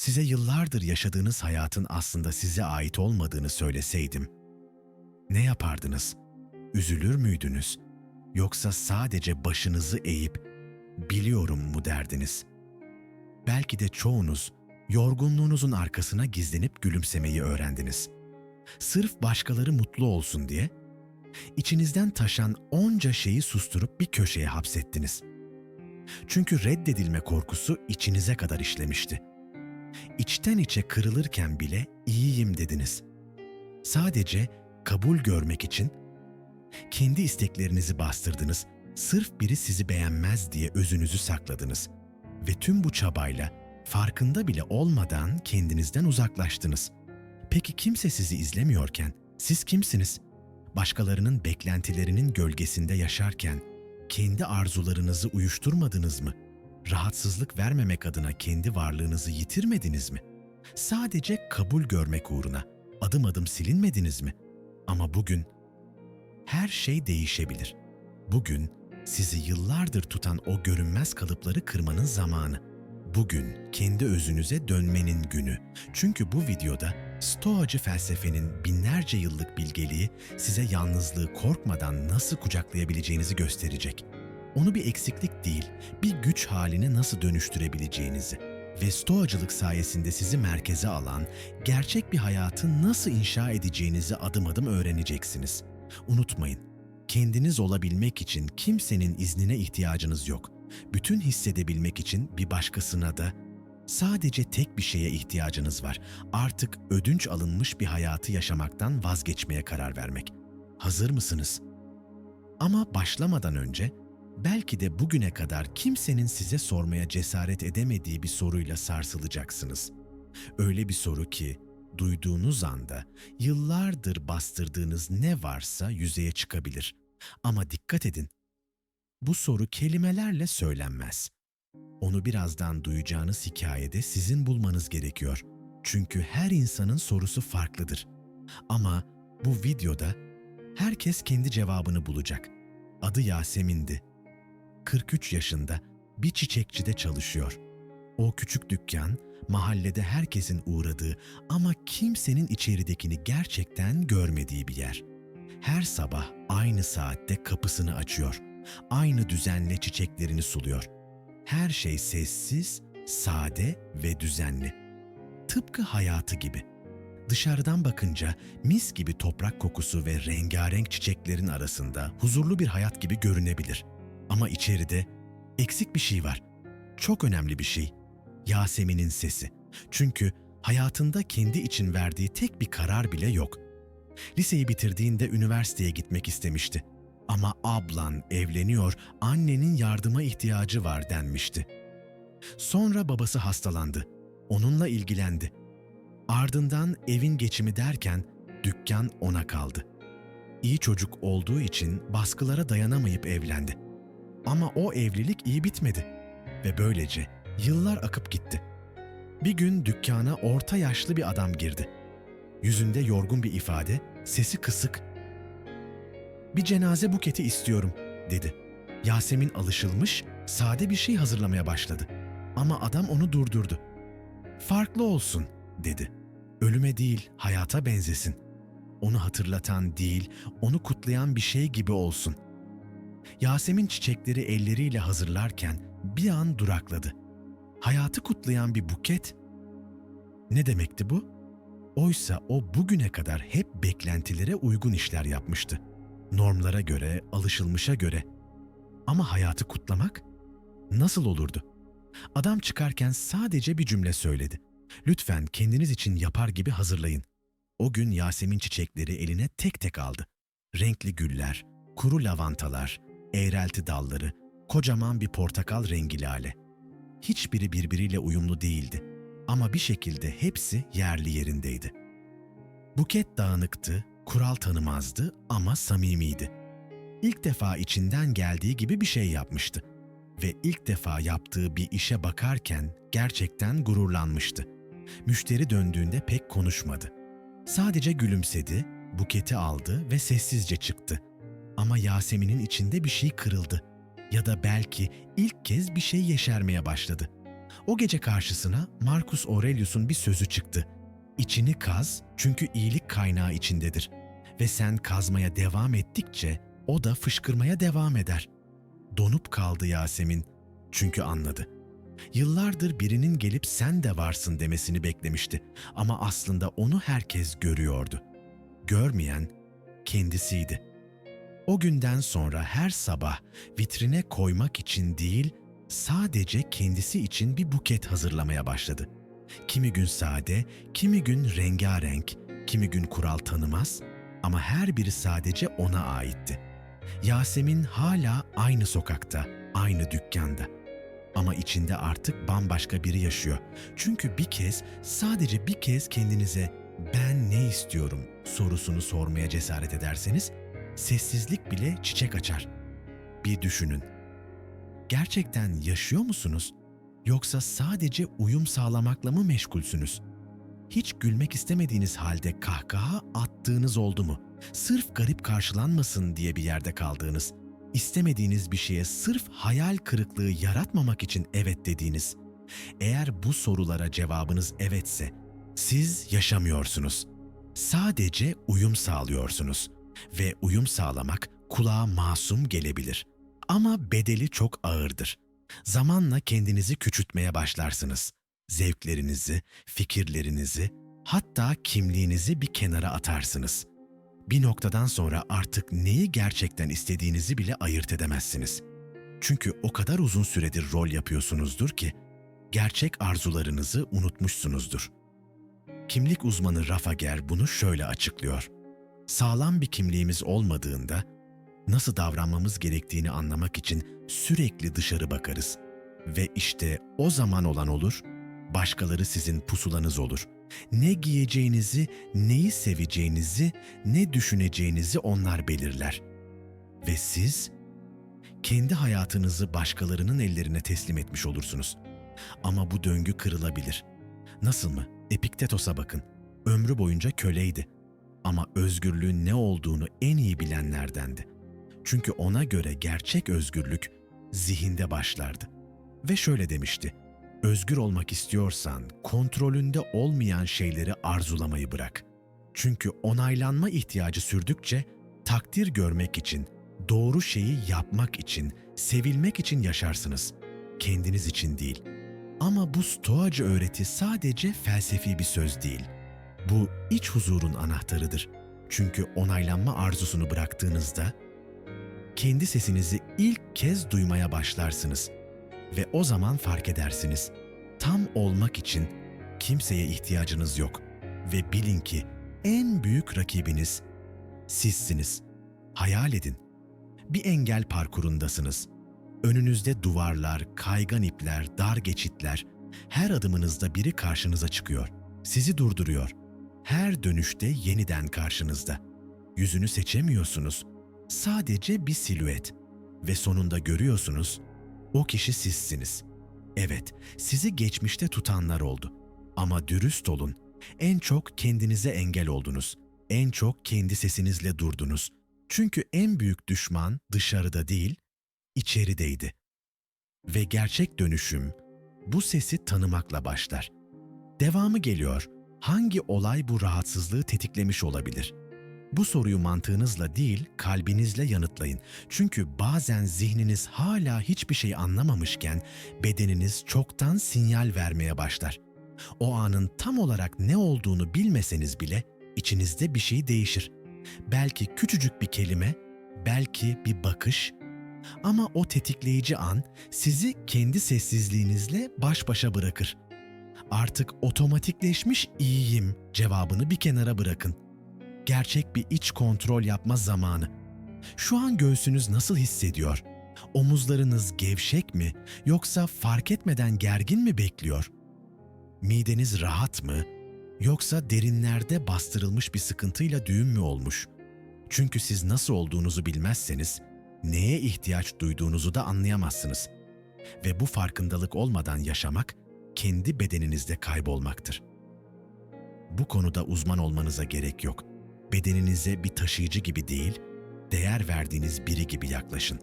size yıllardır yaşadığınız hayatın aslında size ait olmadığını söyleseydim, ne yapardınız? Üzülür müydünüz? Yoksa sadece başınızı eğip biliyorum mu derdiniz? Belki de çoğunuz yorgunluğunuzun arkasına gizlenip gülümsemeyi öğrendiniz. Sırf başkaları mutlu olsun diye içinizden taşan onca şeyi susturup bir köşeye hapsettiniz. Çünkü reddedilme korkusu içinize kadar işlemişti. İçten içe kırılırken bile iyiyim dediniz. Sadece kabul görmek için kendi isteklerinizi bastırdınız, sırf biri sizi beğenmez diye özünüzü sakladınız ve tüm bu çabayla farkında bile olmadan kendinizden uzaklaştınız. Peki kimse sizi izlemiyorken siz kimsiniz? Başkalarının beklentilerinin gölgesinde yaşarken kendi arzularınızı uyuşturmadınız mı? Rahatsızlık vermemek adına kendi varlığınızı yitirmediniz mi? Sadece kabul görmek uğruna adım adım silinmediniz mi? Ama bugün her şey değişebilir. Bugün sizi yıllardır tutan o görünmez kalıpları kırmanın zamanı. Bugün kendi özünüze dönmenin günü. Çünkü bu videoda Stoacı felsefenin binlerce yıllık bilgeliği size yalnızlığı korkmadan nasıl kucaklayabileceğinizi gösterecek. Onu bir eksiklik değil, bir güç haline nasıl dönüştürebileceğinizi ve Stoacılık sayesinde sizi merkeze alan gerçek bir hayatı nasıl inşa edeceğinizi adım adım öğreneceksiniz. Unutmayın, kendiniz olabilmek için kimsenin iznine ihtiyacınız yok. Bütün hissedebilmek için bir başkasına da sadece tek bir şeye ihtiyacınız var. Artık ödünç alınmış bir hayatı yaşamaktan vazgeçmeye karar vermek. Hazır mısınız? Ama başlamadan önce belki de bugüne kadar kimsenin size sormaya cesaret edemediği bir soruyla sarsılacaksınız. Öyle bir soru ki duyduğunuz anda yıllardır bastırdığınız ne varsa yüzeye çıkabilir. Ama dikkat edin. Bu soru kelimelerle söylenmez. Onu birazdan duyacağınız hikayede sizin bulmanız gerekiyor. Çünkü her insanın sorusu farklıdır. Ama bu videoda herkes kendi cevabını bulacak. Adı Yasemin'di. 43 yaşında bir çiçekçide çalışıyor. O küçük dükkan mahallede herkesin uğradığı ama kimsenin içeridekini gerçekten görmediği bir yer. Her sabah aynı saatte kapısını açıyor. Aynı düzenle çiçeklerini suluyor. Her şey sessiz, sade ve düzenli. Tıpkı hayatı gibi. Dışarıdan bakınca mis gibi toprak kokusu ve rengarenk çiçeklerin arasında huzurlu bir hayat gibi görünebilir. Ama içeride eksik bir şey var. Çok önemli bir şey. Yasemin'in sesi. Çünkü hayatında kendi için verdiği tek bir karar bile yok. Liseyi bitirdiğinde üniversiteye gitmek istemişti. Ama ablan evleniyor, annenin yardıma ihtiyacı var denmişti. Sonra babası hastalandı. Onunla ilgilendi. Ardından evin geçimi derken dükkan ona kaldı. İyi çocuk olduğu için baskılara dayanamayıp evlendi. Ama o evlilik iyi bitmedi ve böylece yıllar akıp gitti. Bir gün dükkana orta yaşlı bir adam girdi. Yüzünde yorgun bir ifade, sesi kısık. "Bir cenaze buketi istiyorum." dedi. Yasemin alışılmış, sade bir şey hazırlamaya başladı. Ama adam onu durdurdu. "Farklı olsun." dedi. "Ölüme değil, hayata benzesin. Onu hatırlatan değil, onu kutlayan bir şey gibi olsun." Yasemin çiçekleri elleriyle hazırlarken bir an durakladı. Hayatı kutlayan bir buket. Ne demekti bu? Oysa o bugüne kadar hep beklentilere uygun işler yapmıştı. Normlara göre, alışılmışa göre. Ama hayatı kutlamak nasıl olurdu? Adam çıkarken sadece bir cümle söyledi. Lütfen kendiniz için yapar gibi hazırlayın. O gün Yasemin çiçekleri eline tek tek aldı. Renkli güller, kuru lavantalar, eğrelti dalları, kocaman bir portakal rengi lale. Hiçbiri birbiriyle uyumlu değildi ama bir şekilde hepsi yerli yerindeydi. Buket dağınıktı, kural tanımazdı ama samimiydi. İlk defa içinden geldiği gibi bir şey yapmıştı ve ilk defa yaptığı bir işe bakarken gerçekten gururlanmıştı. Müşteri döndüğünde pek konuşmadı. Sadece gülümsedi, buketi aldı ve sessizce çıktı. Ama Yasemin'in içinde bir şey kırıldı ya da belki ilk kez bir şey yeşermeye başladı. O gece karşısına Marcus Aurelius'un bir sözü çıktı. İçini kaz çünkü iyilik kaynağı içindedir. Ve sen kazmaya devam ettikçe o da fışkırmaya devam eder. Donup kaldı Yasemin çünkü anladı. Yıllardır birinin gelip sen de varsın demesini beklemişti ama aslında onu herkes görüyordu. Görmeyen kendisiydi. O günden sonra her sabah vitrine koymak için değil, sadece kendisi için bir buket hazırlamaya başladı. Kimi gün sade, kimi gün rengarenk, kimi gün kural tanımaz ama her biri sadece ona aitti. Yasemin hala aynı sokakta, aynı dükkanda. Ama içinde artık bambaşka biri yaşıyor. Çünkü bir kez, sadece bir kez kendinize ben ne istiyorum sorusunu sormaya cesaret ederseniz, sessizlik bile çiçek açar. Bir düşünün. Gerçekten yaşıyor musunuz? Yoksa sadece uyum sağlamakla mı meşgulsünüz? Hiç gülmek istemediğiniz halde kahkaha attığınız oldu mu? Sırf garip karşılanmasın diye bir yerde kaldığınız, istemediğiniz bir şeye sırf hayal kırıklığı yaratmamak için evet dediğiniz. Eğer bu sorulara cevabınız evetse, siz yaşamıyorsunuz. Sadece uyum sağlıyorsunuz ve uyum sağlamak kulağa masum gelebilir. Ama bedeli çok ağırdır. Zamanla kendinizi küçültmeye başlarsınız. Zevklerinizi, fikirlerinizi, hatta kimliğinizi bir kenara atarsınız. Bir noktadan sonra artık neyi gerçekten istediğinizi bile ayırt edemezsiniz. Çünkü o kadar uzun süredir rol yapıyorsunuzdur ki gerçek arzularınızı unutmuşsunuzdur. Kimlik uzmanı Rafager bunu şöyle açıklıyor. Sağlam bir kimliğimiz olmadığında nasıl davranmamız gerektiğini anlamak için sürekli dışarı bakarız. Ve işte o zaman olan olur, başkaları sizin pusulanız olur. Ne giyeceğinizi, neyi seveceğinizi, ne düşüneceğinizi onlar belirler. Ve siz kendi hayatınızı başkalarının ellerine teslim etmiş olursunuz. Ama bu döngü kırılabilir. Nasıl mı? Epiktetos'a bakın. Ömrü boyunca köleydi. Ama özgürlüğün ne olduğunu en iyi bilenlerdendi. Çünkü ona göre gerçek özgürlük zihinde başlardı. Ve şöyle demişti. Özgür olmak istiyorsan kontrolünde olmayan şeyleri arzulamayı bırak. Çünkü onaylanma ihtiyacı sürdükçe takdir görmek için, doğru şeyi yapmak için, sevilmek için yaşarsınız. Kendiniz için değil. Ama bu stoacı öğreti sadece felsefi bir söz değil. Bu iç huzurun anahtarıdır. Çünkü onaylanma arzusunu bıraktığınızda kendi sesinizi ilk kez duymaya başlarsınız ve o zaman fark edersiniz. Tam olmak için kimseye ihtiyacınız yok ve bilin ki en büyük rakibiniz sizsiniz. Hayal edin. Bir engel parkurundasınız. Önünüzde duvarlar, kaygan ipler, dar geçitler. Her adımınızda biri karşınıza çıkıyor. Sizi durduruyor. Her dönüşte yeniden karşınızda. Yüzünü seçemiyorsunuz. Sadece bir silüet. Ve sonunda görüyorsunuz, o kişi sizsiniz. Evet, sizi geçmişte tutanlar oldu. Ama dürüst olun. En çok kendinize engel oldunuz. En çok kendi sesinizle durdunuz. Çünkü en büyük düşman dışarıda değil, içerideydi. Ve gerçek dönüşüm bu sesi tanımakla başlar. Devamı geliyor. Hangi olay bu rahatsızlığı tetiklemiş olabilir? Bu soruyu mantığınızla değil, kalbinizle yanıtlayın. Çünkü bazen zihniniz hala hiçbir şey anlamamışken bedeniniz çoktan sinyal vermeye başlar. O anın tam olarak ne olduğunu bilmeseniz bile içinizde bir şey değişir. Belki küçücük bir kelime, belki bir bakış, ama o tetikleyici an sizi kendi sessizliğinizle baş başa bırakır. Artık otomatikleşmiş iyiyim cevabını bir kenara bırakın. Gerçek bir iç kontrol yapma zamanı. Şu an göğsünüz nasıl hissediyor? Omuzlarınız gevşek mi yoksa fark etmeden gergin mi bekliyor? Mideniz rahat mı yoksa derinlerde bastırılmış bir sıkıntıyla düğüm mü olmuş? Çünkü siz nasıl olduğunuzu bilmezseniz neye ihtiyaç duyduğunuzu da anlayamazsınız. Ve bu farkındalık olmadan yaşamak, kendi bedeninizde kaybolmaktır. Bu konuda uzman olmanıza gerek yok. Bedeninize bir taşıyıcı gibi değil, değer verdiğiniz biri gibi yaklaşın.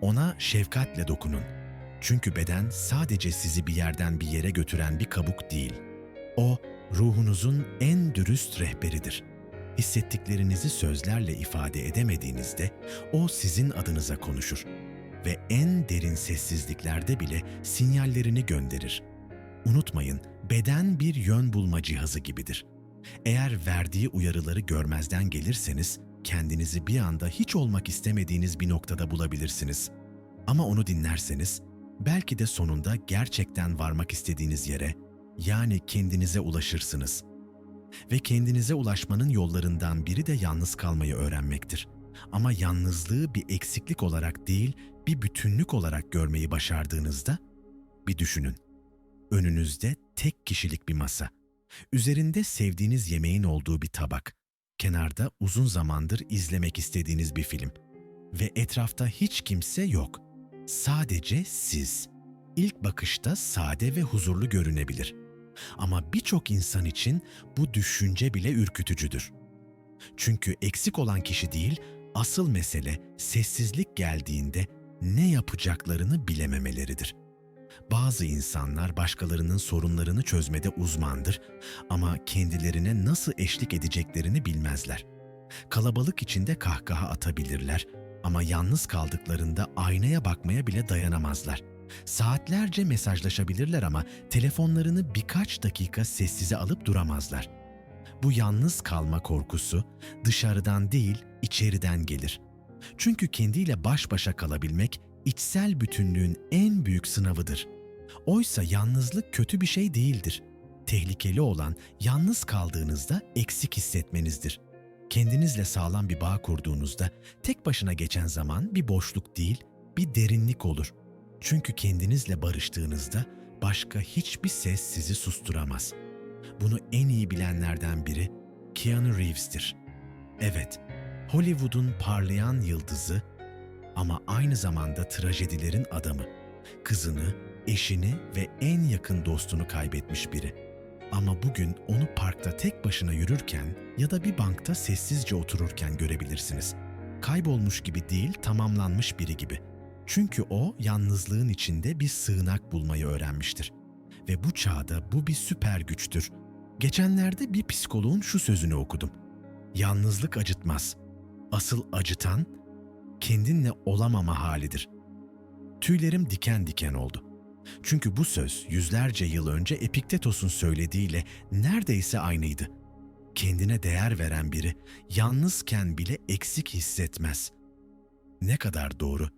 Ona şefkatle dokunun. Çünkü beden sadece sizi bir yerden bir yere götüren bir kabuk değil. O, ruhunuzun en dürüst rehberidir. Hissettiklerinizi sözlerle ifade edemediğinizde o sizin adınıza konuşur ve en derin sessizliklerde bile sinyallerini gönderir. Unutmayın, beden bir yön bulma cihazı gibidir. Eğer verdiği uyarıları görmezden gelirseniz kendinizi bir anda hiç olmak istemediğiniz bir noktada bulabilirsiniz. Ama onu dinlerseniz belki de sonunda gerçekten varmak istediğiniz yere yani kendinize ulaşırsınız. Ve kendinize ulaşmanın yollarından biri de yalnız kalmayı öğrenmektir. Ama yalnızlığı bir eksiklik olarak değil, bir bütünlük olarak görmeyi başardığınızda bir düşünün. Önünüzde tek kişilik bir masa. Üzerinde sevdiğiniz yemeğin olduğu bir tabak. Kenarda uzun zamandır izlemek istediğiniz bir film. Ve etrafta hiç kimse yok. Sadece siz. İlk bakışta sade ve huzurlu görünebilir. Ama birçok insan için bu düşünce bile ürkütücüdür. Çünkü eksik olan kişi değil, asıl mesele sessizlik geldiğinde ne yapacaklarını bilememeleridir. Bazı insanlar başkalarının sorunlarını çözmede uzmandır ama kendilerine nasıl eşlik edeceklerini bilmezler. Kalabalık içinde kahkaha atabilirler ama yalnız kaldıklarında aynaya bakmaya bile dayanamazlar. Saatlerce mesajlaşabilirler ama telefonlarını birkaç dakika sessize alıp duramazlar. Bu yalnız kalma korkusu dışarıdan değil, içeriden gelir. Çünkü kendiyle baş başa kalabilmek içsel bütünlüğün en büyük sınavıdır. Oysa yalnızlık kötü bir şey değildir. Tehlikeli olan yalnız kaldığınızda eksik hissetmenizdir. Kendinizle sağlam bir bağ kurduğunuzda tek başına geçen zaman bir boşluk değil, bir derinlik olur. Çünkü kendinizle barıştığınızda başka hiçbir ses sizi susturamaz. Bunu en iyi bilenlerden biri Keanu Reeves'tir. Evet, Hollywood'un parlayan yıldızı ama aynı zamanda trajedilerin adamı. Kızını, eşini ve en yakın dostunu kaybetmiş biri. Ama bugün onu parkta tek başına yürürken ya da bir bankta sessizce otururken görebilirsiniz. Kaybolmuş gibi değil, tamamlanmış biri gibi. Çünkü o yalnızlığın içinde bir sığınak bulmayı öğrenmiştir. Ve bu çağda bu bir süper güçtür. Geçenlerde bir psikoloğun şu sözünü okudum. Yalnızlık acıtmaz. Asıl acıtan kendinle olamama halidir. Tüylerim diken diken oldu. Çünkü bu söz yüzlerce yıl önce Epiktetos'un söylediğiyle neredeyse aynıydı. Kendine değer veren biri yalnızken bile eksik hissetmez. Ne kadar doğru.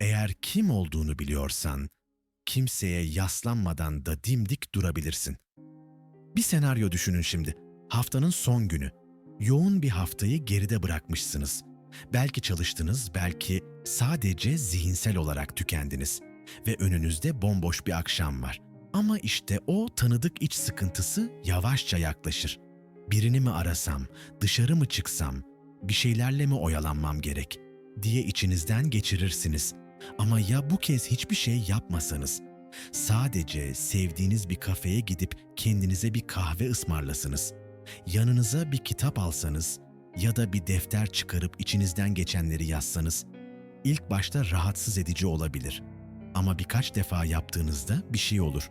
Eğer kim olduğunu biliyorsan, kimseye yaslanmadan da dimdik durabilirsin. Bir senaryo düşünün şimdi. Haftanın son günü. Yoğun bir haftayı geride bırakmışsınız. Belki çalıştınız, belki sadece zihinsel olarak tükendiniz ve önünüzde bomboş bir akşam var. Ama işte o tanıdık iç sıkıntısı yavaşça yaklaşır. Birini mi arasam, dışarı mı çıksam, bir şeylerle mi oyalanmam gerek diye içinizden geçirirsiniz. Ama ya bu kez hiçbir şey yapmasanız, sadece sevdiğiniz bir kafeye gidip kendinize bir kahve ısmarlasınız, yanınıza bir kitap alsanız ya da bir defter çıkarıp içinizden geçenleri yazsanız, ilk başta rahatsız edici olabilir. Ama birkaç defa yaptığınızda bir şey olur.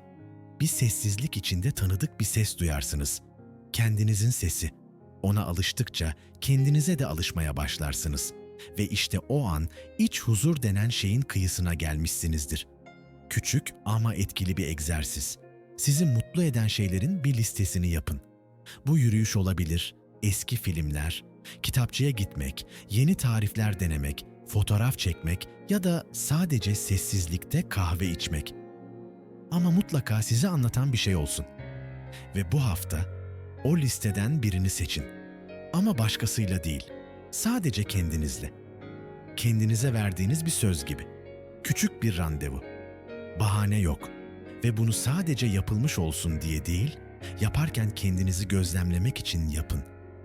Bir sessizlik içinde tanıdık bir ses duyarsınız. Kendinizin sesi. Ona alıştıkça kendinize de alışmaya başlarsınız. Ve işte o an iç huzur denen şeyin kıyısına gelmişsinizdir. Küçük ama etkili bir egzersiz. Sizi mutlu eden şeylerin bir listesini yapın. Bu yürüyüş olabilir, eski filmler, kitapçıya gitmek, yeni tarifler denemek, fotoğraf çekmek ya da sadece sessizlikte kahve içmek. Ama mutlaka size anlatan bir şey olsun. Ve bu hafta o listeden birini seçin. Ama başkasıyla değil, sadece kendinizle. Kendinize verdiğiniz bir söz gibi. Küçük bir randevu. Bahane yok. Ve bunu sadece yapılmış olsun diye değil, yaparken kendinizi gözlemlemek için yapın.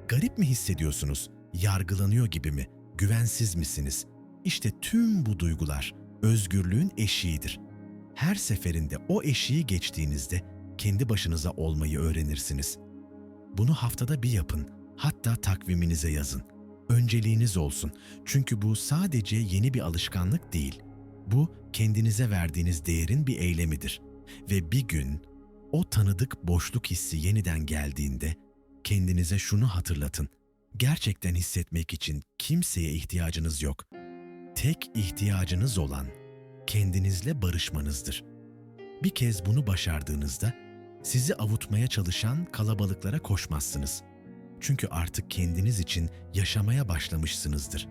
Garip mi hissediyorsunuz? Yargılanıyor gibi mi? Güvensiz misiniz? İşte tüm bu duygular özgürlüğün eşiğidir. Her seferinde o eşiği geçtiğinizde kendi başınıza olmayı öğrenirsiniz. Bunu haftada bir yapın, hatta takviminize yazın. Önceliğiniz olsun. Çünkü bu sadece yeni bir alışkanlık değil. Bu kendinize verdiğiniz değerin bir eylemidir. Ve bir gün o tanıdık boşluk hissi yeniden geldiğinde kendinize şunu hatırlatın. Gerçekten hissetmek için kimseye ihtiyacınız yok. Tek ihtiyacınız olan kendinizle barışmanızdır. Bir kez bunu başardığınızda sizi avutmaya çalışan kalabalıklara koşmazsınız. Çünkü artık kendiniz için yaşamaya başlamışsınızdır.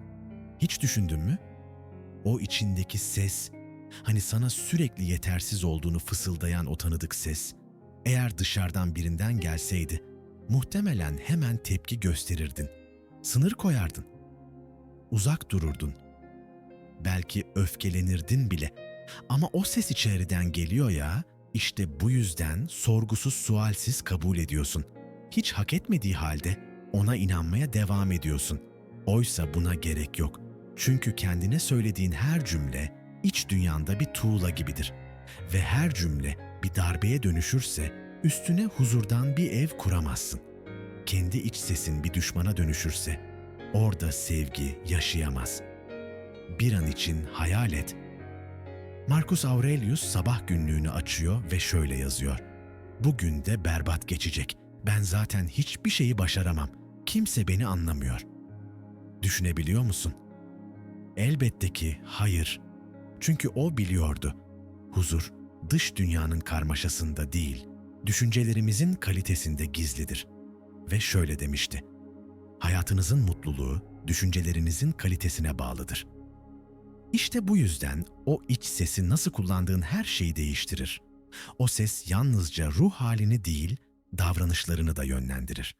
Hiç düşündün mü? O içindeki ses, hani sana sürekli yetersiz olduğunu fısıldayan o tanıdık ses, eğer dışarıdan birinden gelseydi, muhtemelen hemen tepki gösterirdin. Sınır koyardın. Uzak dururdun. Belki öfkelenirdin bile. Ama o ses içeriden geliyor ya, işte bu yüzden sorgusuz sualsiz kabul ediyorsun. Hiç hak etmediği halde ona inanmaya devam ediyorsun. Oysa buna gerek yok. Çünkü kendine söylediğin her cümle iç dünyanda bir tuğla gibidir. Ve her cümle bir darbeye dönüşürse üstüne huzurdan bir ev kuramazsın. Kendi iç sesin bir düşmana dönüşürse orada sevgi yaşayamaz. Bir an için hayal et. Marcus Aurelius sabah günlüğünü açıyor ve şöyle yazıyor. Bugün de berbat geçecek. Ben zaten hiçbir şeyi başaramam. Kimse beni anlamıyor. Düşünebiliyor musun? Elbette ki hayır. Çünkü o biliyordu. Huzur dış dünyanın karmaşasında değil, düşüncelerimizin kalitesinde gizlidir. Ve şöyle demişti. Hayatınızın mutluluğu düşüncelerinizin kalitesine bağlıdır. İşte bu yüzden o iç sesi nasıl kullandığın her şeyi değiştirir. O ses yalnızca ruh halini değil, davranışlarını da yönlendirir.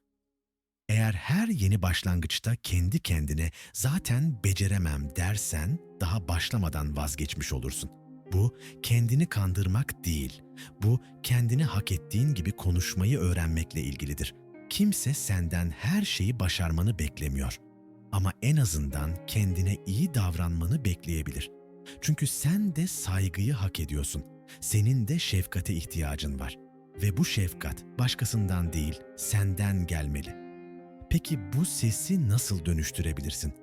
Eğer her yeni başlangıçta kendi kendine zaten beceremem dersen daha başlamadan vazgeçmiş olursun. Bu kendini kandırmak değil. Bu kendini hak ettiğin gibi konuşmayı öğrenmekle ilgilidir. Kimse senden her şeyi başarmanı beklemiyor. Ama en azından kendine iyi davranmanı bekleyebilir. Çünkü sen de saygıyı hak ediyorsun. Senin de şefkate ihtiyacın var. Ve bu şefkat başkasından değil, senden gelmeli. Peki bu sesi nasıl dönüştürebilirsin?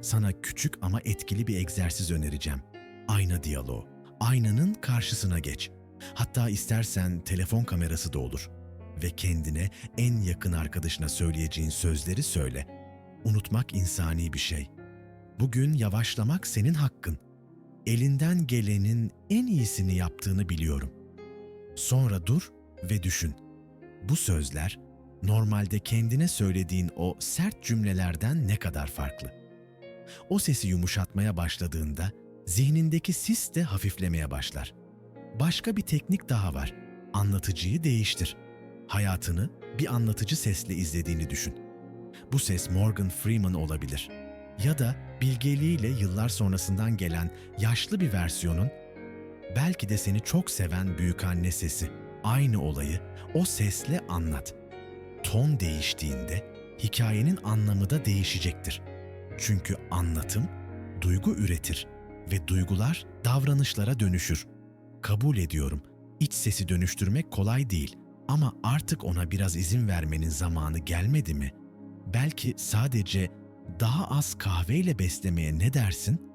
Sana küçük ama etkili bir egzersiz önereceğim. Ayna diyaloğu. Aynanın karşısına geç. Hatta istersen telefon kamerası da olur. Ve kendine en yakın arkadaşına söyleyeceğin sözleri söyle. Unutmak insani bir şey. Bugün yavaşlamak senin hakkın. Elinden gelenin en iyisini yaptığını biliyorum. Sonra dur ve düşün. Bu sözler normalde kendine söylediğin o sert cümlelerden ne kadar farklı? O sesi yumuşatmaya başladığında zihnindeki sis de hafiflemeye başlar. Başka bir teknik daha var. Anlatıcıyı değiştir. Hayatını bir anlatıcı sesle izlediğini düşün. Bu ses Morgan Freeman olabilir. Ya da bilgeliğiyle yıllar sonrasından gelen yaşlı bir versiyonun belki de seni çok seven büyükanne sesi. Aynı olayı o sesle anlat. Ton değiştiğinde hikayenin anlamı da değişecektir. Çünkü anlatım duygu üretir ve duygular davranışlara dönüşür. Kabul ediyorum. İç sesi dönüştürmek kolay değil ama artık ona biraz izin vermenin zamanı gelmedi mi? Belki sadece daha az kahveyle beslemeye ne dersin?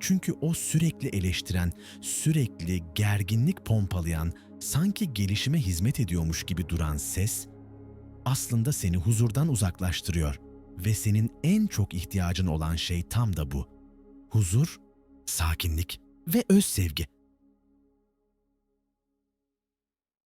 Çünkü o sürekli eleştiren, sürekli gerginlik pompalayan, sanki gelişime hizmet ediyormuş gibi duran ses aslında seni huzurdan uzaklaştırıyor ve senin en çok ihtiyacın olan şey tam da bu. Huzur, sakinlik ve öz sevgi.